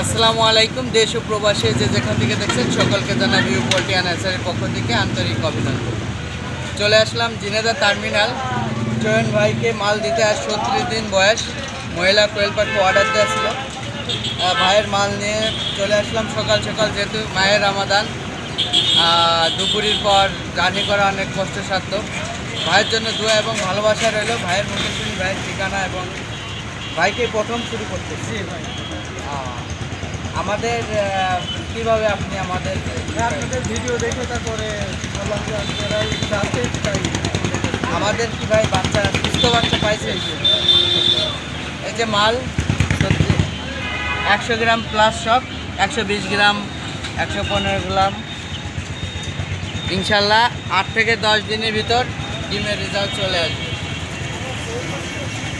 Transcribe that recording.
আসসালামু আলাইকুম, দেশ ও প্রবাসে যে যেখান থেকে দেখছেন সকলকে জানাই ভিউ পোল্ট্রি অ্যানার্সারির পক্ষ থেকে আন্তরিক অভিনন্দন। চলে আসলাম জিনেদা টার্মিনাল। জয়ন ভাইকে মাল দিতে আর সত্তর দিন বয়স, মহিলা কোয়েল অর্ডার দেওয়া ছিল ভাইয়ের মাল নিয়ে চলে আসলাম সকাল সকাল, যেহেতু মায়ের রামাদান দুপুরের পর জার্নি করা অনেক কষ্টসাধ্য ভাইয়ের জন্য দোয়া এবং ভালোবাসা রইল। ভাইয়ের মুখে শুনি, ভাইয়ের ঠিকানা এবং ভাইকে প্রথম শুরু করতেছি ভাই। আমাদের কীভাবে আপনি আমাদের আপনাদের ভিডিও দেখে তারপরে আমাদের কি ভাই বাচ্চা সুস্থ বাচ্চা পাইছে? এই যে মাল সত্যি। একশো গ্রাম প্লাস সব একশো বিশ গ্রাম একশো পনেরো গ্রাম। ইনশাল্লাহ আট থেকে দশ দিনের ভিতর ডিমের রেজাল্ট চলে আসবে।